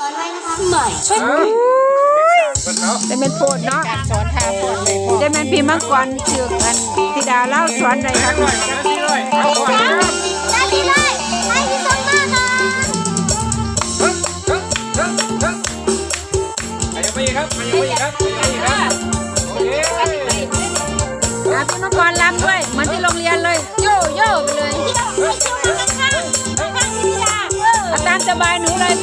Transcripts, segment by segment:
สอนไว้นะคะใหม่ช่วยเอ้าเพิ่นเนาะแต่เป็นโพดเนาะการสอนทาสอนเลยพ่อแต่เป็นพี่มังกรเชือกอันธิดาเล่าสอนได้ครับร้อยนาทีเลยเอาก่อนนะครับได้ดีเลยให้พี่ส้มมากค่ะเฮ้ยเฮ้ยเฮ้ยเฮ้ยไปยังไปอีกครับไปยังไปอีกครับไปยังไปอีกครับโอเคอะพี่มังกรรำด้วยเหมือนที่โรงเรียนเลย โย่โย่ไปเลยพี่ต้องให้ช่วยมาข้างๆข้างๆพี่ดาเออเอาตามสบายหนูเลย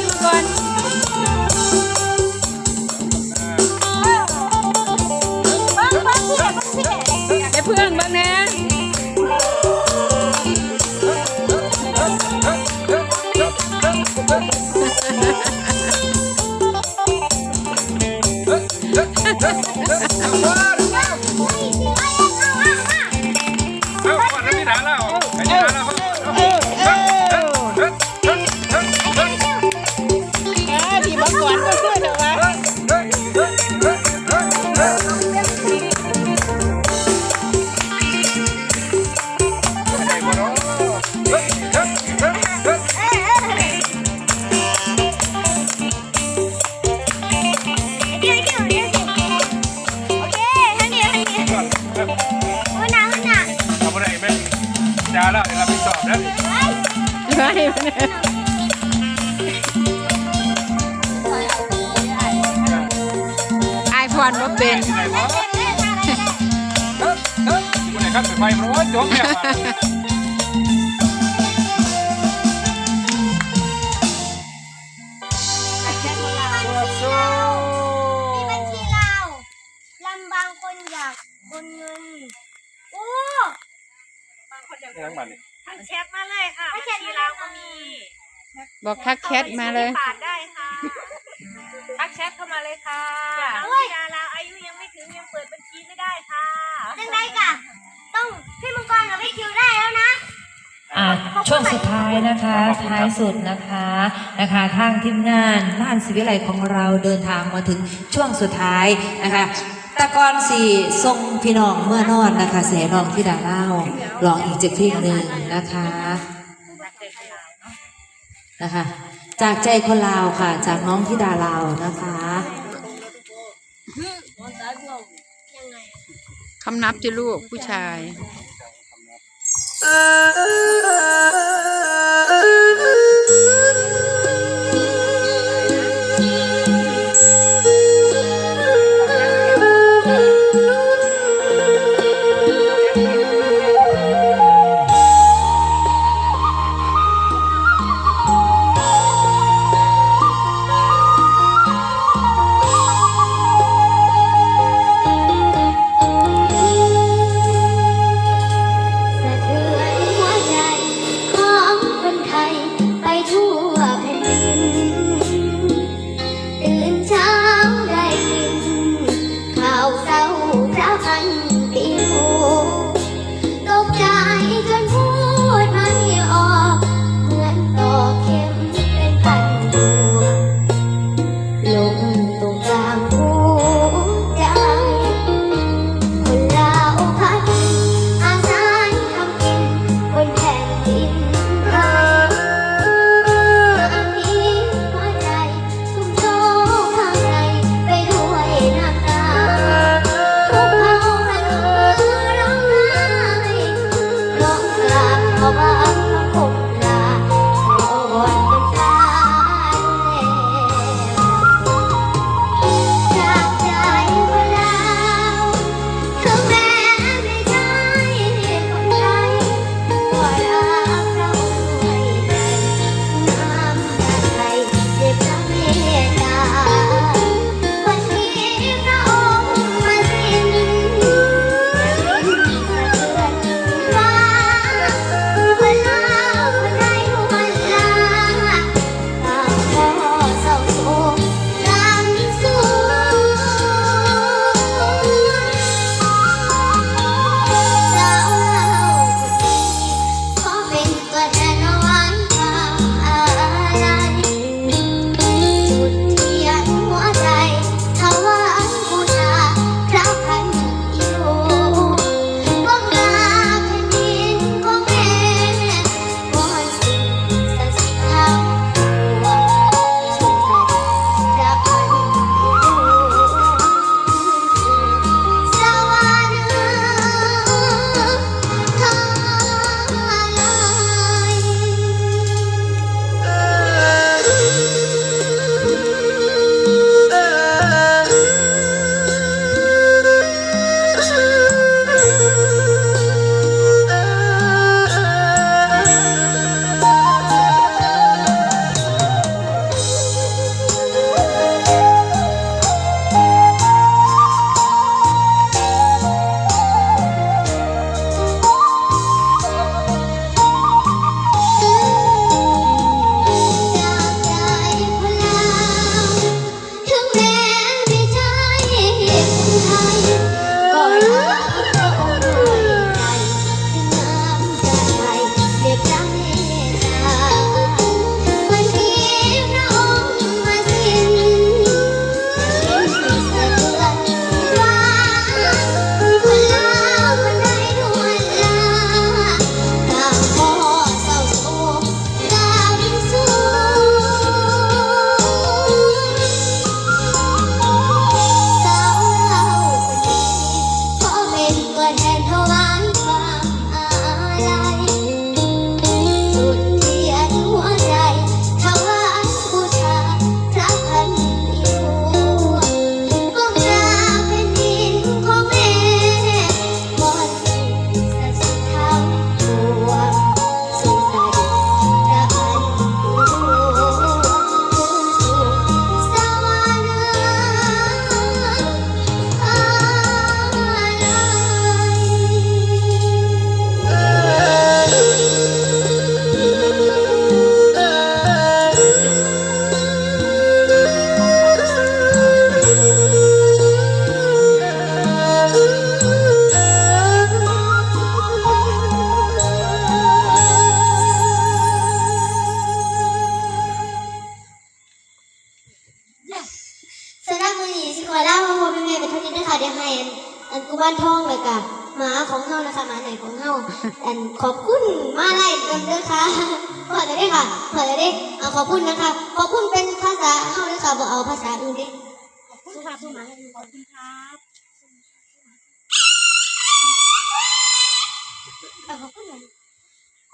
เอา เฮ้ยมันเนี่ยไอายพรว่าเป็นไหนวะเฮ้ยเฮ้ยคนไหนครับไปไฟมันว่าจบเนี่ยโซ่บัญชีเราลำบางคนอยากโอนเงิน โอ้ยังมันนี่ทักแชทมาเลยค่ะบัญชีเราก็มีบอกทักแคทมาเลยฝากได้ค่ะทักแชทเข้ามาเลยค่ะเฮ้ยดาราอายุยังไม่ถึงยังเปิดบัญชีไม่ได้ค่ะจังได้กะต้องพี่มังกรกับพี่คิวได้แล้วนะอ่าช่วงสุดท้ายนะคะท้ายสุดนะคะนะคะทางทีมงานบ้านศิวิไลของเราเดินทางมาถึงช่วงสุดท้ายนะคะ ตะกอนสี่ทรงพี่น้องเมื่อนอนนะคะเสนองที่ดาเล่าลองอีกจะเพลงหนึ่งนะคะ นะคะ จากใจคนลาวค่ะ จากน้องที่ดาลาวนะคะคำนับจะลูกผู้ชาย all I อันกุมารทองเลยกะหมาของเฮานะคะหมาไหนของเฮาอันขอบคุณมาไล่กันเด้อค่ะขอเลยเด้อค่ะขอเลยเด้อเอาขอบคุณนะคะ ขอบคุณเป็นภาษาเฮาเลยค่ะบ่เอาภาษาอื่นเด้ขอบคุณค่ะผู้หมาขอบคุณครับเอาขอบคุณหน่อย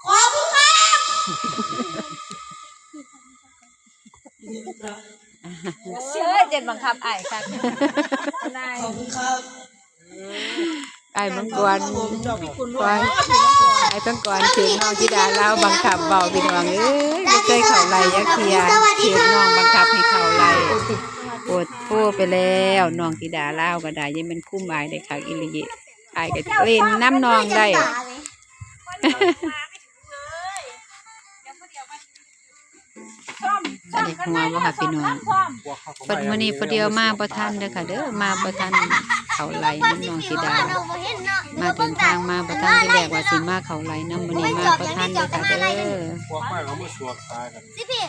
ขอบคุณค่ะเชื่อเจ็ดบังคับไอ้ค่ะนาย ไอ้มังกรไว้ไอ้มังกรถึงน้องธิดาเล่าบังคับเบาพี่น้องเอ้ยไม่เคยเข่าไหลยักเทียเทียน้องบังคับให้เข่าไหลปวดโพูไปแล้วน้องธิดาเล่าก็ได้ยังเป็นคุ้มอายได้ค่ะอิลิไอ้ายก็เล่นน้ำนองได้อันนี้หัวบ่ค่ะพี่น้องเปิดมื้อนี้พอเดียวมาบ่ทันเด้อค่ะ เด้อมาบ่ทัน เขาไหลน้ำนองสีดา มาเดินทางมาบ่ทันที่แรกว่าสิมาเขาไหลน้ำมื้อนี้มาบ่ทันเด้อค่ะเด้อ พวกไม่เขาไม่สวกตายกัน สิพี่